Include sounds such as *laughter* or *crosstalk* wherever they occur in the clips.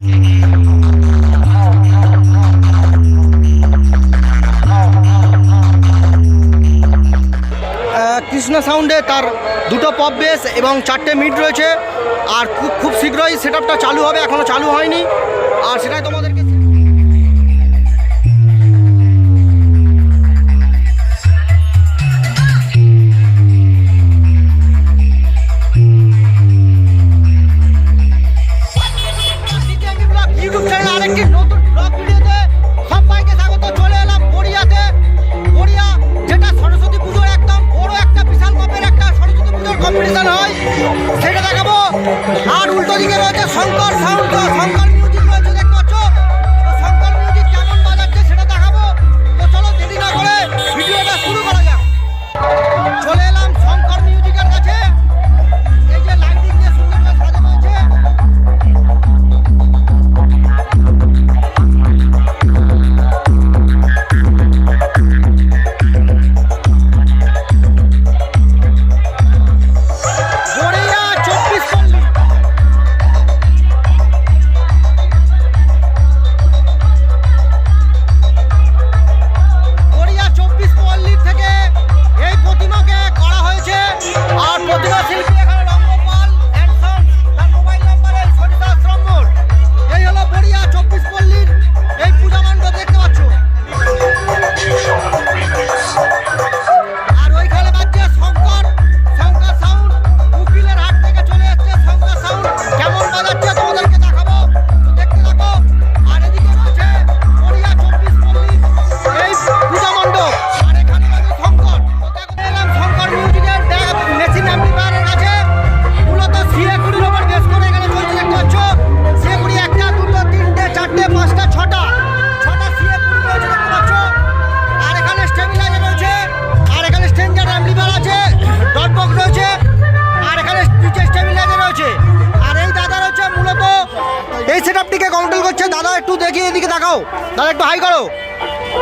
কৃষ্ণ সাউন্ডে তার দুটো pop base এবং চারটে মিট রয়েছে। আর খুব খুব শীঘ্রই সেট চালু হবে এখনও চালু হয়নি। আর সেটাই তোমাদের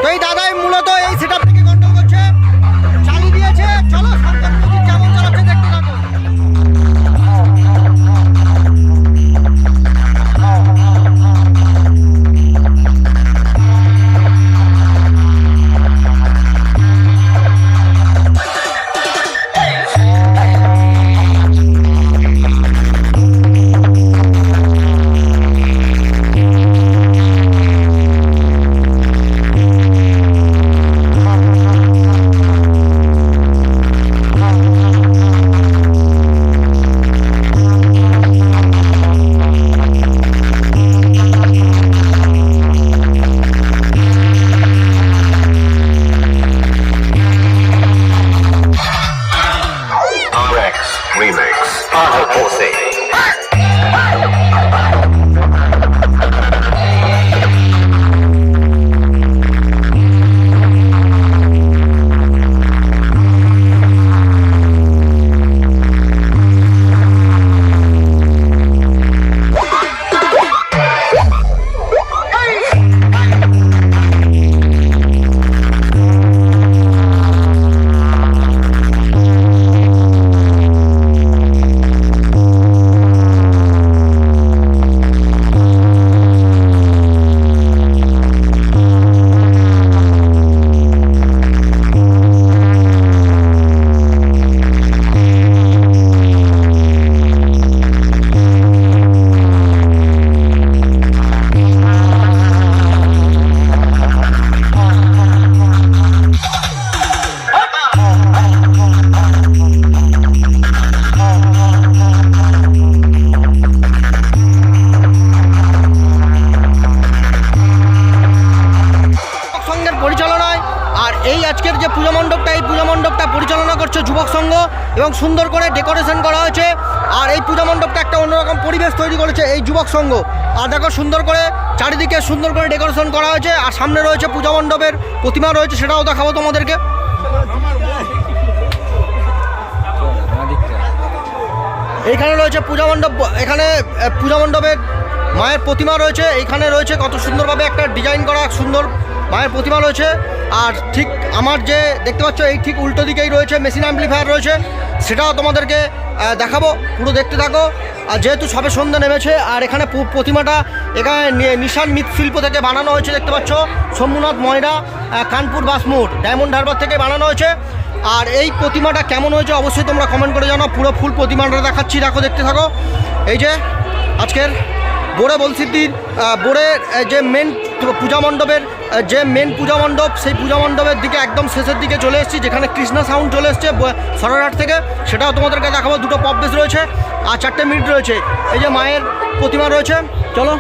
এই দাদাই মূলত এই সেটা হচ্ছে যুবক সংঘ এবং সুন্দর করে ডেকোরেশন করা হয়েছে। আর এই পূজা মণ্ডপটা একটা অন্যরকম পরিবেশ তৈরি করেছে এই যুবক সংঘ। আর দেখো সুন্দর করে চারিদিকে সুন্দর করে ডেকোরেশন করা হয়েছে। আর সামনে রয়েছে পূজা মণ্ডপের প্রতিমা রয়েছে, সেটাও দেখাবো তোমাদেরকে। এখানে রয়েছে পূজা মণ্ডপ, এখানে পূজা মণ্ডপের মায়ের প্রতিমা রয়েছে। এখানে রয়েছে কত সুন্দরভাবে একটা ডিজাইন করা সুন্দর মায়ের প্রতিমা রয়েছে। আর ঠিক আমার যে দেখতে পাচ্ছ, এই ঠিক উল্টো দিকেই রয়েছে মেশিন অ্যাম্পলিফায়ার রয়েছে। সেটাও তোমাদেরকে দেখাবো, পুরো দেখতে থাকো। আর যেহেতু সবে সন্ধ্যা নেমেছে, আর এখানে প্রতিমাটা এখানে নিশান মৃৎশিল্প থেকে বানানো হয়েছে, দেখতে পাচ্ছ শম্ভুনাথ ময়রা কানপুর বাসমোট ডায়মন্ড হারবার থেকে বানানো হয়েছে। আর এই প্রতিমাটা কেমন হয়েছে, অবশ্যই তোমরা কমেন্ট করে জানো পুরো ফুল প্রতিমাটা দেখাচ্ছি, দেখো, দেখতে থাকো। এই যে, আজকের বোরে বলসিদ্দির বোরের যে মেন পূজা মণ্ডপের যে মেন পূজা মণ্ডপ, সেই পূজা মণ্ডপের দিকে একদম শেষের দিকে চলে এসেছি, যেখানে কৃষ্ণা সাউন্ড চলে এসছে সরারহাট থেকে। সেটাও তোমাদেরকে দেখাবো, দুটো পপ বেস রয়েছে, আর চারটে মিনিট রয়েছে। এই যে মায়ের প্রতিমা রয়েছে, চলো।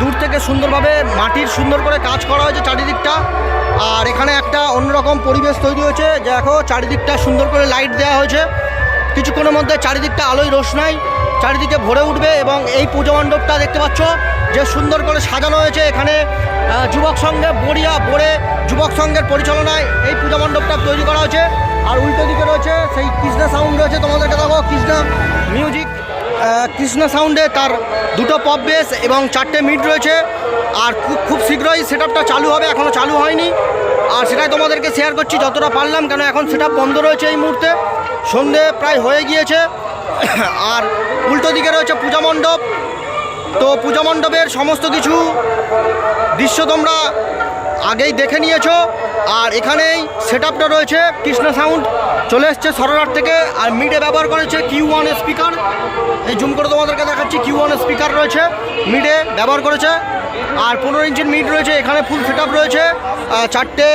দূর থেকে সুন্দরভাবে মাটির সুন্দর করে কাজ করা হয়েছে চারিদিকটা। আর এখানে একটা অন্যরকম পরিবেশ তৈরি হয়েছে। দেখো, চারিদিকটা সুন্দর করে লাইট দেওয়া হয়েছে। কিছুক্ষণের মধ্যে চারিদিকটা আলোয় রোশনাই, চারিদিকে ভরে উঠবে এবং এই পুজো মণ্ডপটা দেখতে পাচ্ছ, যে সুন্দর করে সাজানো হয়েছে। এখানে যুবক সংঘে বড়িয়া বড়ে যুবক সংঘের পরিচালনায় এই পূজা মণ্ডপটা তৈরি করা হয়েছে। আর উল্টো দিকে রয়েছে সেই কৃষ্ণা সাউন্ড রয়েছে। তোমাদেরকে দেখো কৃষ্ণা মিউজিক কৃষ্ণ সাউন্ডে তার দুটো পপ বেস এবং চারটে মিড রয়েছে। আর খুব খুব শীঘ্রই সেট চালু হবে এখনও চালু হয়নি। আর সেটাই তোমাদেরকে শেয়ার করছি, যতটা পারলাম, কেন এখন সেটা বন্ধ রয়েছে এই মুহূর্তে। সন্ধে প্রায় হয়ে গিয়েছে। *coughs* আর উল্টো দিকে রয়েছে পূজা মণ্ডপ। তো পূজা মণ্ডপের সমস্ত কিছু দৃশ্য তোমরা আগেই দেখে নিয়েছো। আর এখানেই সেট রয়েছে, কৃষ্ণ সাউন্ড চলে এসছে সরোরার থেকে, আর মিডে ব্যবহার করেছে কিউ ওয়ান স্পিকার এই জুম করে তোমাদেরকে দেখাচ্ছি কিউ ওয়ান স্পিকার রয়েছে মিডে ব্যবহার করেছে। আর পনেরো ইঞ্চির মিড রয়েছে, এখানে ফুল সেট রয়েছে। চারটে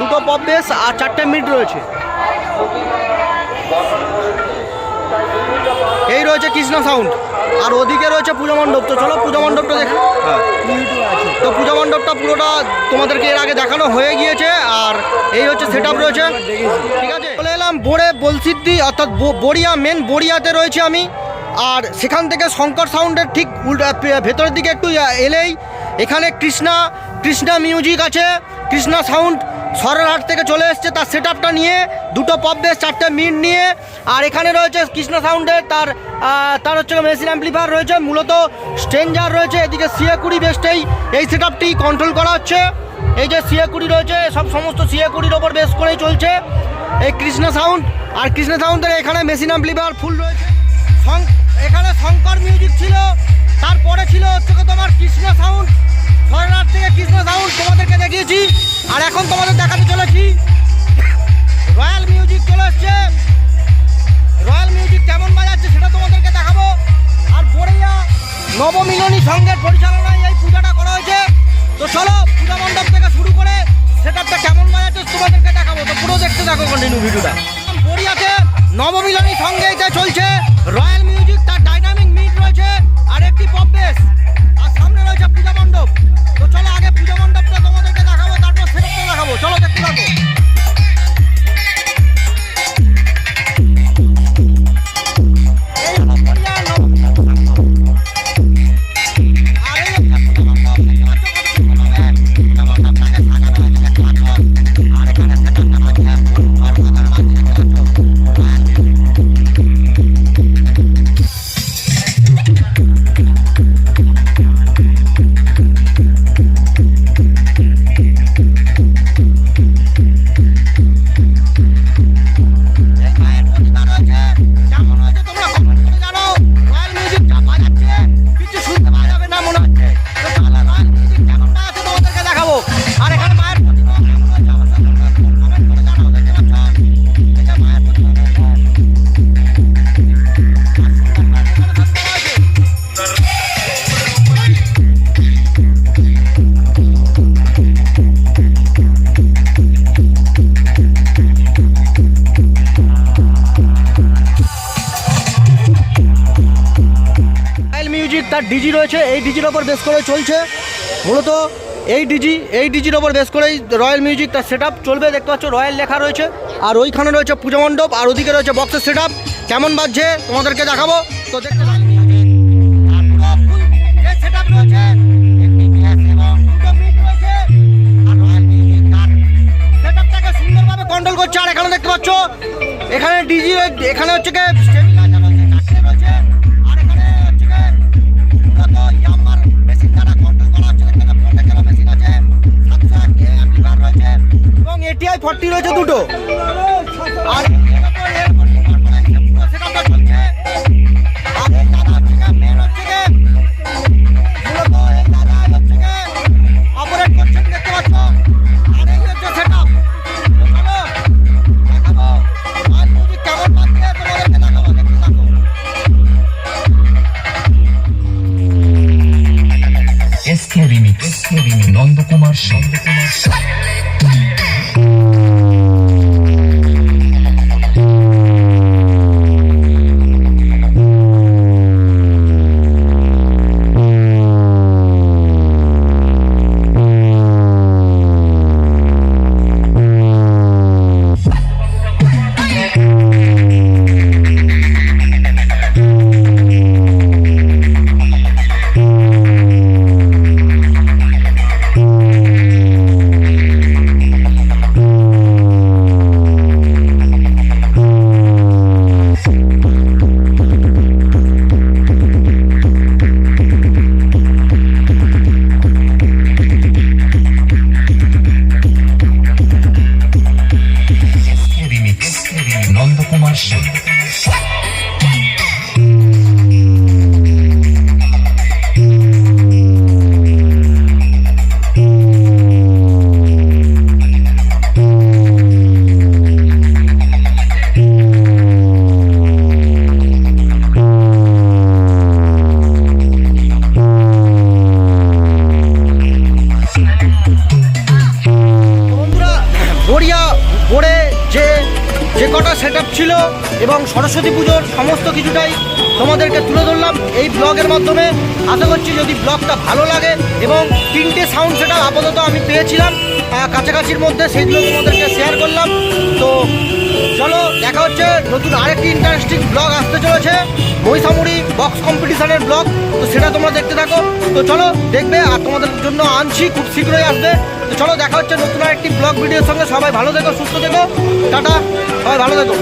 দুটো পপ বেস আর চারটে মিড রয়েছে। এই রয়েছে কৃষ্ণ সাউন্ড আর ওদিকে রয়েছে পূজা মণ্ডপ। তো চলো পূজা মণ্ডপটা দেখ তো পূজা মণ্ডপটা পুরোটা তোমাদেরকে এর আগে দেখানো হয়ে গিয়েছে, আর এই হচ্ছে সেট রয়েছে। ঠিক আছে? চলে এলাম বোড়ে বলসিদ্ধি, অর্থাৎ বড়িয়া মেন বড়িয়াতে রয়েছে আমি। আর সেখান থেকে শঙ্কর সাউন্ডের ঠিক ভেতরের দিকে একটু এলেই, এখানে কৃষ্ণা কৃষ্ণা মিউজিক আছে, কৃষ্ণা সাউন্ড সরেরহাট থেকে চলে এসছে তার সেট নিয়ে, দুটো পপ বেস চারটে মিট নিয়ে। আর এখানে রয়েছে কৃষ্ণ সাউন্ডের তার তার হচ্ছে মেশিন অ্যাম্পলিফায়ার রয়েছে, মূলত স্ট্রেঞ্জার রয়েছে, এদিকে সিএ কুড়ি বেসটাই এই সেট কন্ট্রোল করা হচ্ছে। এই যে সিএ কুড়ি রয়েছে, সব সমস্ত সিএ কুড়ির ওপর বেস করেই চলছে এই কৃষ্ণ সাউন্ড আর কৃষ্ণ সাউন্ডের এখানে মেশিন অ্যাম্পলিফায়ার ফুল রয়েছে। এখানে শঙ্কর মিউজিক ছিল, তারপরে ছিল হচ্ছে তোমার কৃষ্ণ সাউন্ড সরেরহাট থেকে কৃষ্ণ আর এখন তোমাদের দেখাতে চলেছি। রয়্যাল মিউজিক চলে এসছে। রয়্যাল মিউজিক কেমন বাজাচ্ছে সেটা তোমাদেরকে দেখাবো। আর বড়িয়া নবমিলনী সংঘের পরিচালনায় এই পূজাটা করা হয়েছে। তো চলো, পূজা মণ্ডপ থেকে শুরু করে সেটাপটা কেমন বাজাচ্ছে তোমাদেরকে দেখাবো। তো পুরো দেখতে থাকো কন্টিনিউ ভিডিওটা। বড়িয়াতে নবমিলনী সংঘেতে চলছে। তার ডিজি রয়েছে, এই ডিজির ওপর বেস করে চলছে। মূলত এই ডিজি, এই ডিজির ওপর বেস করেই রয়্যাল মিউজিক তার সেট চলবে, দেখতে পাচ্ছ রয়্যাল লেখা রয়েছে। আর ওইখানে রয়েছে পূজা মণ্ডপ, আর ওদিকে রয়েছে বক্সের সেট কেমন বাজছে তোমাদেরকে দেখাবো? তো দেখতে কন্ট্রোল করছে, আর এখানে দেখতে পাচ্ছ, এখানে ডিজি এখানে হচ্ছে থাকো SK remix SK remix. Nandakumar Nandakumar এবং সরস্বতী পুজোর সমস্ত কিছুটাই তোমাদেরকে তুলে ধরলাম এই ব্লগের মাধ্যমে। আশা করছি যদি ব্লগটা ভালো লাগে এবং তিনটে সাউন্ড সেটা আপাতত আমি পেয়েছিলাম কাছাকাছির মধ্যে সেগুলো তোমাদেরকে শেয়ার করলাম। তো চলো, দেখা হচ্ছে নতুন আরেকটি ইন্টারেস্টিং ব্লগ আসতে চলেছে মহিষামুড়ি বক্স কম্পিটিশনের ব্লগ তো সেটা তোমরা দেখতে থাকো। তো চলো, দেখবে আর তোমাদের জন্য আনছি, খুব শীঘ্রই আসবে। তো চলো, দেখা হচ্ছে নতুন আরেকটি ব্লগ ভিডিওর সঙ্গে। সবাই ভালো থেকো, সুস্থ থেকো। টাটা, সবাই ভালো থেকো।